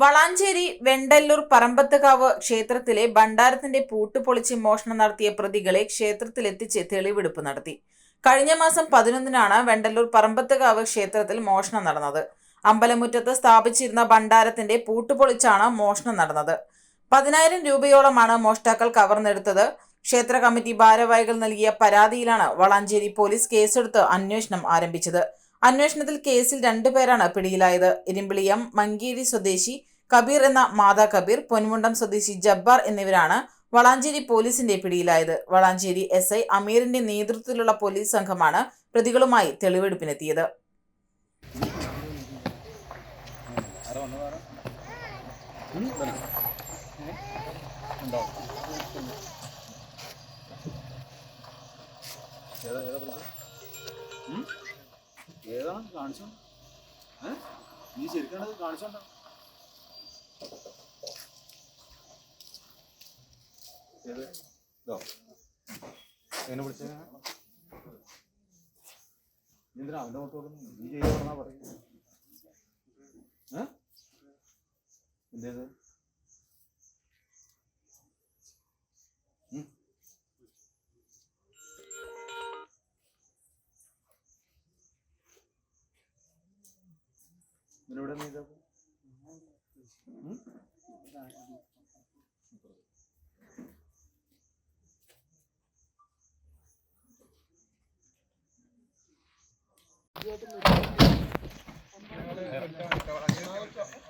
വളാഞ്ചേരി വെണ്ടല്ലൂർ പറമ്പത്തുകാവ് ക്ഷേത്രത്തിലെ ഭണ്ഡാരത്തിന്റെ പൂട്ട് പൊളിച്ച് മോഷണം നടത്തിയ പ്രതികളെ ക്ഷേത്രത്തിലെത്തിച്ച് തെളിവെടുപ്പ് നടത്തി. കഴിഞ്ഞ മാസം പതിനൊന്നിനാണ് വെണ്ടല്ലൂർ പറമ്പത്തുകാവ് ക്ഷേത്രത്തിൽ മോഷണം നടന്നത്. അമ്പലമുറ്റത്ത് സ്ഥാപിച്ചിരുന്ന ഭണ്ഡാരത്തിന്റെ പൂട്ട് പൊളിച്ചാണ് മോഷണം നടന്നത്. പതിനായിരം രൂപയോളമാണ് മോഷ്ടാക്കൾ കവർന്നെടുത്തത്. ക്ഷേത്ര കമ്മിറ്റി ഭാരവാഹികൾ നൽകിയ പരാതിയിലാണ് വളാഞ്ചേരി പോലീസ് കേസെടുത്ത് അന്വേഷണം ആരംഭിച്ചത്. അന്വേഷണത്തിൽ കേസിൽ രണ്ടുപേരാണ് പിടിയിലായത്. ഇരുമ്പിളിയം മങ്കേരി സ്വദേശി കബീർ എന്ന മാതാ കബീർ പൊന്മുണ്ടം സ്വദേശി ജബ്ബാർ എന്നിവരാണ് വളാഞ്ചേരി പോലീസിന്റെ പിടിയിലായത്. വളാഞ്ചേരി എസ് ഐ അമീറിന്റെ നേതൃത്വത്തിലുള്ള പോലീസ് സംഘമാണ് പ്രതികളുമായി തെളിവെടുപ്പിനെത്തിയത്? ഏതാണ് കാണിച്ചോ? നീ ശരിക്കാണത് കാണിച്ചോണ്ടോ? എന്തിനാ അവന്റെ മുഖത്ത് കൊടുക്കുന്നു നീ ഏ? എന്തേത് ഉം. ഇതിനെവിടെ നീ Gracias.